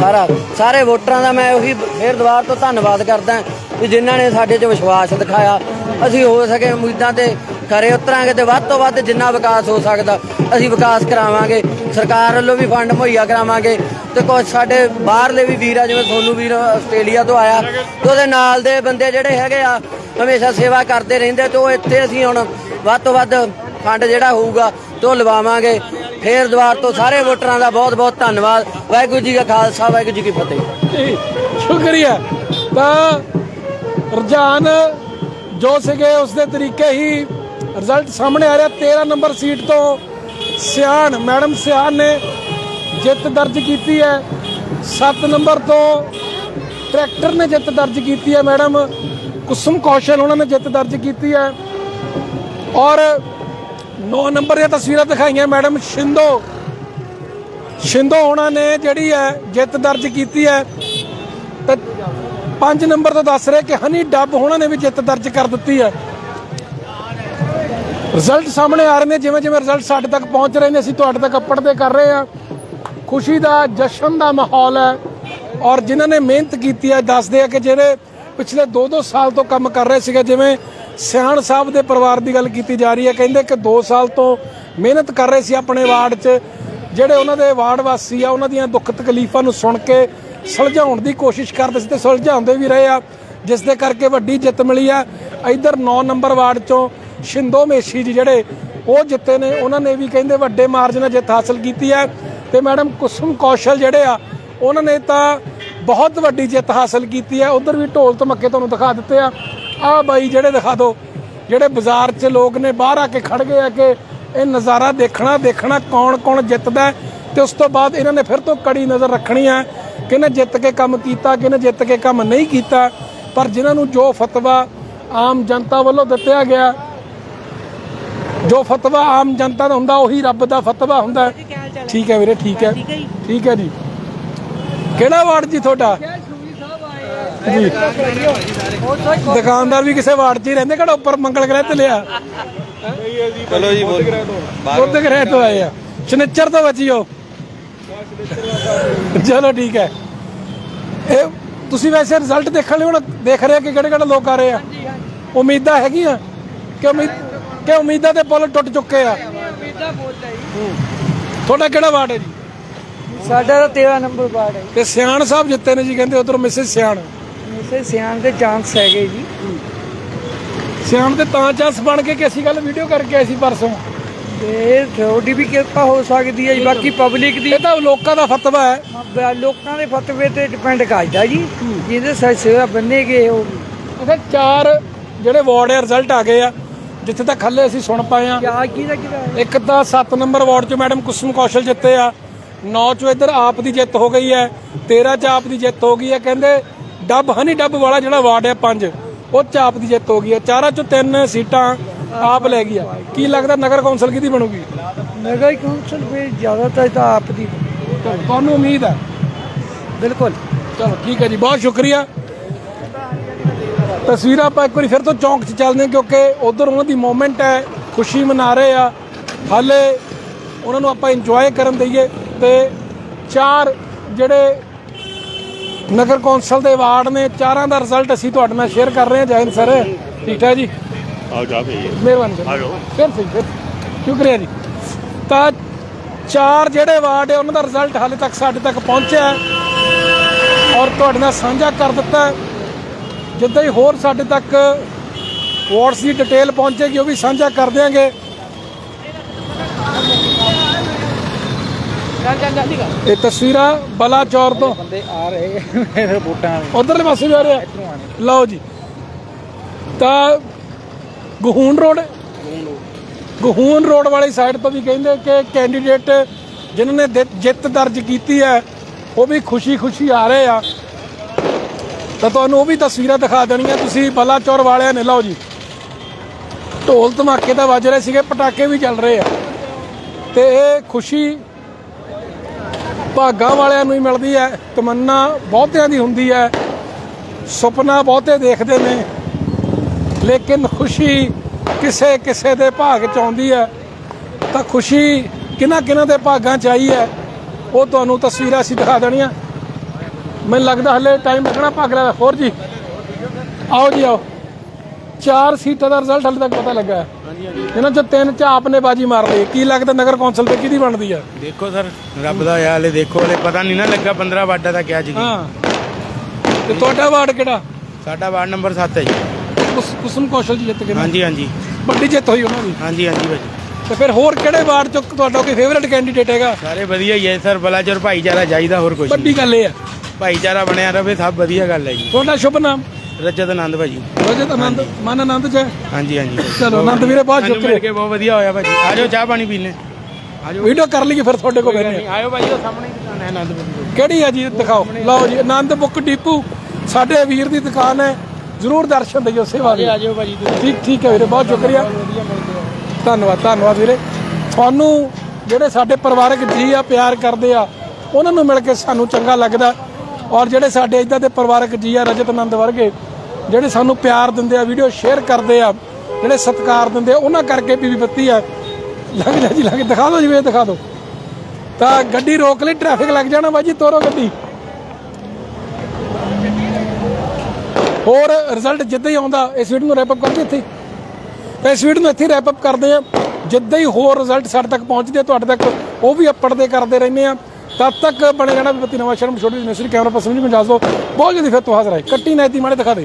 ਸਾਰਾ ਸਾਰੇ ਵੋਟਰਾਂ ਦਾ ਮੈਂ ਉਹੀ ਫੇਰ ਦੁਬਾਰ ਤੋਂ ਧੰਨਵਾਦ ਕਰਦਾ ਕਿ ਜਿਨ੍ਹਾਂ ਨੇ ਸਾਡੇ 'ਚ ਵਿਸ਼ਵਾਸ ਦਿਖਾਇਆ। ਅਸੀਂ ਹੋ ਸਕੇ ਉਮੀਦਾਂ ਤੇ ਖਰੇ ਉਤਰਾਂਗੇ ਤੇ ਵੱਧ ਤੋਂ ਵੱਧ ਜਿੰਨਾ ਵਿਕਾਸ ਹੋ ਸਕਦਾ, ਅਸੀਂ ਵਿਕਾਸ ਕਰਾਵਾਂਗੇ। ਸਰਕਾਰ ਵੱਲੋਂ ਵੀ ਫੰਡ ਮੁਹੱਈਆ ਕਰਾਵਾਂਗੇ। ਤੇ ਕੁਝ ਸਾਡੇ ਬਾਹਰਲੇ ਵੀ ਵੀਰ ਆ, ਜਿਵੇਂ ਸੋਨੂ ਵੀਰ ਆਸਟ੍ਰੇਲੀਆ ਤੋਂ ਆਇਆ, ਤੇ ਉਹਦੇ ਨਾਲ ਦੇ ਬੰਦੇ ਜਿਹੜੇ ਹੈਗੇ ਆ ਹਮੇਸ਼ਾ ਸੇਵਾ ਕਰਦੇ ਰਹਿੰਦੇ ਤੇ ਉਹ ਇੱਥੇ ਅਸੀਂ ਹੁਣ ਵੱਧ ਤੋਂ ਵੱਧ ਫੰਡ ਜਿਹੜਾ ਹੋਊਗਾ ਤੋਂ ਲਵਾਵਾਂਗੇ। ਫੇਰ ਦੁਆਰ ਤੋਂ ਸਾਰੇ ਵੋਟਰਾਂ ਦਾ ਬਹੁਤ ਬਹੁਤ ਧੰਨਵਾਦ। ਵਾਹਿਗੁਰੂ ਜੀ ਕਾ ਖਾਲਸਾ, ਵਾਹਿਗੁਰੂ ਜੀ ਕੀ ਫਤਿਹ। ਸ਼ੁਕਰੀਆ। ਤਾਂ ਰੁਝਾਨ ਜੋ ਸੀਗੇ ਉਸ ਦੇ ਤਰੀਕੇ ਹੀ ਰਿਜ਼ਲਟ ਸਾਹਮਣੇ ਆ ਰਿਹਾ। 13 ਨੰਬਰ ਸੀਟ ਤੋਂ ਸਿਆਣ, ਮੈਡਮ ਸਿਆਣ ਨੇ ਜਿੱਤ ਦਰਜ ਕੀਤੀ ਹੈ। 7 ਨੰਬਰ ਤੋਂ ਟਰੈਕਟਰ ਨੇ ਜਿੱਤ ਦਰਜ ਕੀਤੀ ਹੈ, ਮੈਡਮ। ਕੁਸਮ ਕੌਸ਼ਲ ਉਹਨਾਂ ਨੇ ਜਿੱਤ ਦਰਜ ਕੀਤੀ ਹੈ। ਔਰ 9 ਨੰਬਰ ਦੀਆਂ ਤਸਵੀਰਾਂ ਦਿਖਾਈਆਂ ਮੈਡਮ, ਸ਼ਿੰਦੋ। ਸ਼ਿੰਦੋ ਉਹਨਾਂ ਨੇ ਜਿਹੜੀ ਹੈ ਜਿੱਤ ਦਰਜ ਕੀਤੀ ਹੈ। ਤੇ 5 ਨੰਬਰ ਤੋਂ ਦੱਸ ਰਹੇ ਕਿ ਹਨੀ ਡੱਬ ਉਹਨਾਂ ਨੇ ਵੀ ਜਿੱਤ ਦਰਜ ਕਰ ਦਿੱਤੀ ਹੈ। ਰਿਜ਼ਲਟ ਸਾਹਮਣੇ ਆ ਰਹੇ ਨੇ ਜਿਵੇਂ ਜਿਵੇਂ ਰਿਜ਼ਲਟ ਸਾਡੇ ਤੱਕ ਪਹੁੰਚ ਰਹੇ ਨੇ, ਅਸੀਂ ਤੁਹਾਡੇ ਤੱਕ ਅੱਪੜਦੇ ਕਰ ਰਹੇ ਹਾਂ। ਖੁਸ਼ੀ ਦਾ ਜਸ਼ਨ ਦਾ ਮਾਹੌਲ ਹੈ। ਔਰ ਜਿਨ੍ਹਾਂ ਨੇ ਮਿਹਨਤ ਕੀਤੀ ਹੈ, ਦੱਸਦੇ ਆ ਕਿ ਜਿਹੜੇ ਪਿਛਲੇ 2-2 ਸਾਲ ਤੋਂ ਕੰਮ ਕਰ ਰਹੇ ਸੀਗੇ, ਜਿਵੇਂ ਸਿਆਣ ਸਾਹਿਬ ਦੇ ਪਰਿਵਾਰ ਦੀ ਗੱਲ ਕੀਤੀ ਜਾ ਰਹੀ ਹੈ, ਕਹਿੰਦੇ ਕਿ 2 ਸਾਲ ਤੋਂ ਮਿਹਨਤ ਕਰ ਰਹੇ ਸੀ ਆਪਣੇ ਵਾਰਡ 'ਚ, ਜਿਹੜੇ ਉਹਨਾਂ ਦੇ ਵਾਰਡ ਵਾਸੀ ਆ, ਉਹਨਾਂ ਦੀਆਂ ਦੁੱਖ ਤਕਲੀਫਾਂ ਨੂੰ ਸੁਣ ਕੇ ਸੁਲਝਾਉਣ ਦੀ ਕੋਸ਼ਿਸ਼ ਕਰਦੇ ਸੀ ਤੇ ਸੁਲਝਾਉਂਦੇ ਵੀ ਰਹੇ ਆ, ਜਿਸ ਦੇ ਕਰਕੇ ਵੱਡੀ ਜਿੱਤ ਮਿਲੀ ਆ। ਇਧਰ 9 ਨੰਬਰ ਵਾਰਡ 'ਚੋਂ ਸ਼ਿੰਦੋ ਮੇਸ਼ੀ ਜੀ ਜਿਹੜੇ, ਉਹ ਜਿੱਤੇ ਨੇ, ਉਹਨਾਂ ਨੇ ਵੀ ਕਹਿੰਦੇ ਵੱਡੇ ਮਾਰਜਨ ਨਾਲ ਜਿੱਤ ਹਾਸਲ ਕੀਤੀ ਹੈ। ਤੇ ਮੈਡਮ ਕੁਸਮ ਕੌਸ਼ਲ ਜਿਹੜੇ ਆ, ਉਹਨਾਂ ਨੇ ਤਾਂ ਬਹੁਤ ਵੱਡੀ ਜਿੱਤ ਹਾਸਲ ਕੀਤੀ ਹੈ। ਉਧਰ ਵੀ ਢੋਲ ਧਮੱਕੇ ਤੁਹਾਨੂੰ ਦਿਖਾ ਦਿੱਤੇ ਆ। ਆ ਬਾਈ ਜਿਹੜੇ ਦਿਖਾ ਦਿਓ ਜਿਹੜੇ ਬਾਜ਼ਾਰ 'ਚ ਲੋਕ ਨੇ ਬਾਹਰ ਆ ਕੇ ਖੜ ਗਏ ਆ ਕਿ ਇਹ ਨਜ਼ਾਰਾ ਦੇਖਣਾ ਦੇਖਣਾ ਕੌਣ ਕੌਣ ਜਿੱਤਦਾ ਤੇ ਉਸ ਤੋਂ ਬਾਅਦ ਇਹਨਾਂ ਨੇ ਫਿਰ ਤੋਂ ਕੜੀ ਨਜ਼ਰ ਰੱਖਣੀ ਹੈ ਕਿਹਨੇ ਜਿੱਤ ਕੇ ਕੰਮ ਕੀਤਾ ਕਿਹਨੇ ਜਿੱਤ ਕੇ ਕੰਮ ਨਹੀਂ ਕੀਤਾ। ਪਰ ਜਿਨ੍ਹਾਂ ਨੂੰ ਜੋ ਫਤਵਾ ਆਮ ਜਨਤਾ ਵੱਲੋਂ ਦਿੱਤਾ ਗਿਆ ਜੋ ਫਤਵਾ ਆਮ ਜਨਤਾ ਦਾ ਹੁੰਦਾ ਉਹੀ ਰੱਬ ਦਾ ਫਤਵਾ ਹੁੰਦਾ। ਠੀਕ ਹੈ ਵੀਰੇ ਠੀਕ ਹੈ। ਠੀਕ ਹੈ ਜੀ। ਕਿਹੜਾ ਵਾਰਡ ਜੀ ਤੁਹਾਡਾ? ਜੀ। ਦੁਕਾਨਦਾਰ ਵੀ ਕਿਸੇ ਵਾਰਡ 'ਚ ਹੀ ਰਹਿੰਦੇ ਕਿਹੜਾ ਉੱਪਰ ਮੰਗਲ ਗ੍ਰਹਿ ਤੇ ਲਿਆ? ਚਲੋ ਜੀ ਬੋਲ ਬੁੱਧ ਗ੍ਰਹਿ ਤੋਂ ਆਏ ਆ। ਸ਼ਨਿਚਰ ਤੋਂ ਬਚਿਓ ਚਲੋ ਠੀਕ ਹੈ। ਇਹ ਤੁਸੀਂ ਵੈਸੇ ਰਿਜ਼ਲਟ ਦੇਖਣ ਲਈ ਹੁਣ ਦੇਖ ਰਹੇ ਆ ਕਿ ਕਿਹੜੇ ਕਿਹੜੇ ਲੋਕ ਆ ਰਹੇ ਆ? ਉਮੀਦਾਂ ਹੈਗੀਆਂ? ਕਿ ਉਮੀਦ ਕਿ ਉਮੀਦਾਂ ਦੇ ਪੁੱਲ ਟੁੱਟ ਚੁੱਕੇ ਆ। ਤੁਹਾਡਾ ਕਿਹੜਾ ਵਾਰਡ ਹੈ ਜੀ? ਸਾਡਾ ਤਾਂ 13 ਨੰਬਰ ਵਾਰਡ ਹੈ ਤੇ ਸਿਆਣ ਸਾਹਿਬ ਜਿੱਤੇ ਨੇ ਜੀ ਕਹਿੰਦੇ ਉਧਰ ਮਿਸਿਸ ਸਿਆਣ। ਇਸੇ ਸਿਆਣ ਦੇ ਚਾਂਸ ਹੈਗੇ ਜੀ। ਸਿਆਣ ਦੇ ਤਾਂ ਚਾਂਸ ਬਣ ਕੇ ਕਿ ਅਸੀਂ ਕੱਲ ਵੀਡੀਓ ਕਰਕੇ ਆਏ ਸੀ ਪਰਸੋਂ। ਤੇ ਥੋੜੀ ਵੀ ਕਿਰਪਾ ਹੋ ਸਕਦੀ ਹੈ ਜੀ ਬਾਕੀ ਪਬਲਿਕ ਦੀ। ਇਹ ਤਾਂ ਲੋਕਾਂ ਦਾ ਫਤਵਾ ਹੈ। ਬ- ਲੋਕਾਂ ਦੇ ਫਤਵੇ ਤੇ ਡਿਪੈਂਡ ਕਰਦਾ ਜੀ। ਜਿਹਦੇ ਸਿਰ ਬੰਨੇ ਗਏ ਉਹ ਉਹਦੇ ਚਾਰ ਜਿਹੜੇ ਵਾਰਡ ਆ ਰਿਜ਼ਲਟ ਆ ਗਏ ਆ ਜਿੱਥੇ ਤੱਕ ਹੱਲੇ ਅਸੀਂ ਸੁਣ ਪਾਏ ਆ। ਕਿਆ ਕਿਹਦਾ ਕਿਹਦਾ? ਇੱਕ ਤਾਂ 7 ਨੰਬਰ ਵਾਰਡ 'ਚ ਮੈਡਮ ਕੁਸਮ ਕੌਸ਼ਲ ਜਿੱਤੇ ਆ। 9 'ਚ ਇੱਧਰ ਆਪ ਦੀ ਜਿੱਤ ਹੋ ਗਈ ਹੈ 13 'ਚ ਆਪ ਦੀ ਜਿੱਤ ਹੋ ਗਈ ਹੈ ਕਹਿੰਦੇ ਡੱਬ ਹਨੀ ਡੱਬ ਵਾਲਾ ਜਿਹੜਾ ਵਾਰਡ ਹੈ 5 ਉਹ 'ਚ ਆਪ ਦੀ ਜਿੱਤ ਹੋ ਗਈ ਹੈ। ਚਾਰਾਂ 'ਚੋਂ ਤਿੰਨ ਸੀਟਾਂ ਆਪ ਲੈ ਗਈ ਆ ਕੀ ਲੱਗਦਾ ਨਗਰ ਕੌਂਸਲ ਕਿਹਦੀ ਬਣੂਗੀ? ਨਗਰ ਕੌਂਸਲ ਵੀ ਜ਼ਿਆਦਾਤਰ ਤਾਂ ਆਪ ਦੀ ਤੁਹਾਨੂੰ ਉਮੀਦ ਹੈ? ਬਿਲਕੁਲ। ਚਲੋ ਠੀਕ ਹੈ ਜੀ ਬਹੁਤ ਸ਼ੁਕਰੀਆ। ਤਸਵੀਰਾਂ ਆਪਾਂ ਇੱਕ ਵਾਰੀ ਫਿਰ ਤੋਂ ਚੌਂਕ 'ਚ ਚੱਲਦੇ ਹਾਂ ਕਿਉਂਕਿ ਉਧਰ ਉਹਨਾਂ ਦੀ ਮੂਵਮੈਂਟ ਹੈ ਖੁਸ਼ੀ ਮਨਾ ਰਹੇ ਆ। ਹਾਲੇ ਉਹਨਾਂ ਨੂੰ ਆਪਾਂ ਇੰਜੋਏ ਕਰਨ ਦਈਏ। ਤੇ ਚਾਰ ਜਿਹੜੇ ਨਗਰ ਕੌਂਸਲ ਦੇ ਵਾਰਡ ਨੇ ਚਾਰਾਂ ਦਾ ਰਿਜ਼ਲਟ ਅਸੀਂ ਤੁਹਾਡੇ ਨਾਲ ਸ਼ੇਅਰ ਕਰ ਰਹੇ ਹਾਂ। ਜੈ ਹਿੰਦ ਸਰ। ਠੀਕ ਠਾਕ ਜੀ? ਆਓ ਜਾ ਭਈ। ਮਿਹਰਬਾਨੀ ਸਰ। ਫਿਰ ਸਹੀ ਫਿਰ। ਸ਼ੁਕਰੀਆ ਜੀ। ਤਾਂ ਚਾਰ ਜਿਹੜੇ ਵਾਰਡ ਹੈ ਉਹਨਾਂ ਦਾ ਰਿਜ਼ਲਟ ਹਾਲੇ ਤੱਕ ਸਾਡੇ ਤੱਕ ਪਹੁੰਚਿਆ ਹੈ। ਔਰ ਤੁਹਾਡੇ ਨਾਲ ਸਾਂਝਾ ਕਰ ਦਿੱਤਾ ਹੈ। ਜਿੱਦਾਂ ਹੀ ਹੋਰ ਸਾਡੇ ਤੱਕ ਵਾਰਡਸ ਦੀ ਡਿਟੇਲ ਪਹੁੰਚੇਗੀ ਉਹ ਵੀ ਸਾਂਝਾ ਕਰ ਦਿਆਂਗੇ। ਇਹ ਤਸਵੀਰਾਂ ਬਲਾਚੌਰ ਤੋਂ। ਬੰਦੇ ਆ ਰਹੇ ਮੇਰੇ ਵੋਟਾਂ ਉਧਰਲੇ ਪਾਸੇ ਵੀ ਆ ਰਿਹਾ ਲਓ ਜੀ। ਤਾਂ ਗਹੂਨ ਰੋਡ ਗਹੂਨ ਰੋਡ। ਵਾਲੀ ਸਾਈਡ ਤੋਂ ਵੀ ਕਹਿੰਦੇ ਕਿ ਕੈਂਡੀਡੇਟ ਜਿਨ੍ਹਾਂ ਨੇ ਜਿੱਤ ਦਰਜ ਕੀਤੀ ਹੈ ਉਹ ਵੀ ਖੁਸ਼ੀ-ਖੁਸ਼ੀ ਆ ਰਹੇ ਆ। ਤਾਂ ਤੁਹਾਨੂੰ ਉਹ ਵੀ ਤਸਵੀਰਾਂ ਦਿਖਾ ਦੇਣੀਆਂ। ਤੁਸੀਂ ਬਲਾਚੌਰ ਵਾਲਿਆਂ ਨੇ ਲਓ ਜੀ। ਢੋਲ ਧਮਾਕੇ ਤਾਂ ਵੱਜ ਰਹੇ ਸੀਗੇ ਪਟਾਕੇ ਵੀ ਚੱਲ ਰਹੇ ਆ। ਤੇ ਇਹ ਖੁਸ਼ੀ ਭਾਗਾਂ ਵਾਲਿਆਂ ਨੂੰ ਹੀ ਮਿਲਦੀ ਹੈ, ਤਮੰਨਾ ਬਹੁਤਿਆਂ ਦੀ ਹੁੰਦੀ ਹੈ, ਸੁਪਨਾ ਬਹੁਤੇ ਦੇਖਦੇ ਨੇ, ਲੇਕਿਨ ਖੁਸ਼ੀ ਕਿਸੇ ਕਿਸੇ ਦੇ ਭਾਗ ਚ ਆਉਂਦੀ ਹੈ। ਤਾਂ ਖੁਸ਼ੀ ਕਿਹਨਾਂ ਕਿਹਨਾਂ ਦੇ ਭਾਗਾਂ ਚ ਆਈ ਹੈ, ਉਹ ਤੁਹਾਨੂੰ ਤਸਵੀਰਾਂ ਅਸੀਂ ਦਿਖਾ ਦੇਣੀਆਂ। ਮੈਨੂੰ ਲੱਗਦਾ ਹਲੇ ਟਾਈਮ ਲੱਗਣਾ ਭਾਗ ਲੈ ਹੋਰ ਜੀ, ਆਓ ਜੀ, ਆਓ। ਚਾਰ ਸੀਟਾਂ ਦਾ ਰਿਜ਼ਲਟ ਹਲੇ ਤੱਕ ਪਤਾ ਲੱਗਾ ਹੈ। ਇਹਨਾਂ ਚੋਂ ਤਿੰਨ ਚ ਆਪ ਨੇ ਬਾਜੀ ਮਾਰ ਲਈ। ਕੀ ਲੱਗਦਾ ਨਗਰ ਕੌਂਸਲ ਤੇ ਕਿਹਦੀ ਬਣਦੀ ਹੈ ਦੇਖੋ ਸਰ ਰੱਬ ਦਾ ਯਾਰ ਹਲੇ ਦੇਖੋ ਹਲੇ ਪਤਾ ਨਹੀਂ ਨਾ ਲੱਗਾ 15 ਵਾਰਡਾਂ ਦਾ ਕਿਆ ਜੀ ਹਾਂ। ਤੇ ਤੁਹਾਡਾ ਵਾਰਡ ਕਿਹੜਾ? ਸਾਡਾ ਵਾਰਡ ਨੰਬਰ 7 ਹੈ ਜੀ। ਕੁਸ- ਕੁਸਮ ਕੌਸ਼ਲ ਜੀ ਜਿੱਤ ਗਏ ਨਾ? ਹਾਂਜੀ ਹਾਂਜੀ। ਵੱਡੀ ਜਿੱਤ ਹੋਈ ਉਹਨਾਂ ਦੀ। ਹਾਂਜੀ ਹਾਂਜੀ ਭਾਜੀ। ਤੇ ਫਿਰ ਹੋਰ ਕਿਹੜੇ ਵਾਰਡ ਚ ਤੁਹਾਡਾ ਕੋਈ ਫੇਵਰੇਟ ਕੈਂਡੀਡੇਟ ਹੈਗਾ? ਸਾਰੇ ਵਧੀਆ ਹੀ ਹੈ ਸਰ ਬਲਾਚੌਰ ਭਾਈਚਾਰਾ ਚਾਹੀਦਾ ਹੋਰ ਕੁਝ ਵੱਡੀ ਗੱਲ ਇਹ ਆ। ਭਾਈਚਾਰਾ ਬਣਿਆ ਰਵੇ ਸਭ ਵਧੀਆ ਗੱਲ ਹੈ ਜੀ। ਤੁਹਾਡਾ ਸ਼ੁਭ ਨਾਮ? ਰਜਤ ਆਨੰਦ ਭਾਜੀ। ਰਜਤ ਆਨੰਦ ਮਨ ਆਨੰਦ ਹੈ। ਹਾਂਜੀ ਹਾਂਜੀ। ਚਲੋ ਆਨੰਦ ਵੀਰੇ ਬਹੁਤ ਸਾਨੂੰ ਮਿਲ ਸ਼ੁਕਰੀਆ ਕੇ ਬਹੁਤ ਵਧੀਆ ਹੋਇਆ ਭਾਜੀ। ਆਜੋ ਚਾਹ ਪਾਣੀ ਪੀਣੇ ਆਜੋ ਵੀਡੀਓ ਕਰ ਲਈਏ ਫਿਰ ਤੁਹਾਡੇ ਕੋਲ ਬੈਠੇ ਆਇਓ ਭਾਜੀ ਉਹ ਸਾਹਮਣੇ ਹੀ ਦੁਕਾਨ ਹੈ ਆਨੰਦ ਭਾਜੀ ਕਿਹੜੀ ਹੈ ਜੀ? ਦਿਖਾਓ। ਲਓ ਜੀ ਆਨੰਦ ਬੁੱਕ ਡੀਪੂ ਸਾਡੇ ਵੀਰ ਦੀ ਦੁਕਾਨ ਹੈ। ਜ਼ਰੂਰ ਦਰਸ਼ਨ ਦਿਓ ਸੇਵਾ ਦੀ ਆਜੋ ਭਾਜੀ ਤੁਸੀਂ ਠੀਕ ਠੀਕ ਹੈ ਵੀਰੇ ਬਹੁਤ ਸ਼ੁਕਰੀਆ। ਧੰਨਵਾਦ ਧੰਨਵਾਦ ਵੀਰੇ। ਤੁਹਾਨੂੰ ਜਿਹੜੇ ਸਾਡੇ ਪਰਿਵਾਰਕ ਜੀ ਆ ਪਿਆਰ ਕਰਦੇ ਆ ਉਹਨਾਂ ਨੂੰ ਮਿਲ ਕੇ ਸਾਨੂੰ ਚੰਗਾ ਲੱਗਦਾ। ਔਰ ਜਿਹੜੇ ਸਾਡੇ ਇਦਾਂ ਦੇ ਪਰਿਵਾਰਕ ਜੀ ਆ ਰਜਤ ਆਨੰਦ ਵਰਗੇ ਜਿਹੜੇ ਸਾਨੂੰ ਪਿਆਰ ਦਿੰਦੇ ਆ ਵੀਡੀਓ ਸ਼ੇਅਰ ਕਰਦੇ ਆ, ਜਿਹੜੇ ਸਤਿਕਾਰ ਦਿੰਦੇ ਆ, ਉਹਨਾਂ ਕਰਕੇ ਬੀਬੀ ਬੱਤੀ ਆ। ਲੱਗ ਜਾ ਜੀ ਲੱਗ ਦਿਖਾ ਦਿਓ ਜਿਵੇਂ ਦਿਖਾ ਦਿਓ। ਤਾਂ ਗੱਡੀ ਰੋਕ ਲਈ ਟ੍ਰੈਫਿਕ ਲੱਗ ਜਾਣਾ ਬਾਜੀ ਤੋਰੋ ਗੱਡੀ। ਹੋਰ ਰਿਜ਼ਲਟ ਜਿੱਦਾਂ ਹੀ ਆਉਂਦਾ, ਇਸ ਵੀਡੀਓ ਨੂੰ ਰੈਪ ਅਪ ਕਰਦੇ ਇੱਥੇ। ਤਾਂ ਇਸ ਵੀਡੀਓ ਨੂੰ ਇੱਥੇ ਰੈਪ ਅਪ ਕਰਦੇ ਆ। ਜਿੱਦਾਂ ਹੀ ਹੋਰ ਰਿਜ਼ਲਟ ਸਾਡੇ ਤੱਕ ਪਹੁੰਚਦੇ ਆ, ਤੁਹਾਡੇ ਤੱਕ ਉਹ ਵੀ ਅਪੜਦੇ ਕਰਦੇ ਰਹਿੰਦੇ ਆ। ਤਦ ਤੱਕ ਬਣੇ ਰਹਿਣਾ ਵੀ ਨਵਾਂ ਸ਼ਰਮ ਛੋਟੀ ਜਿਹੀ ਨਸਰੀ ਕੈਮਰਾ ਪਰਸਨ ਜੀ, ਪੰਜਾਬ ਦਿਓ ਬਹੁਤ ਜਲਦੀ ਫਿਰ ਤੋਂ ਹਾਜ਼ਰ ਆਏ। ਕੱਟੀ ਨੈਤੀ ਮਾੜੇ ਦਿਖਾ ਦੇ।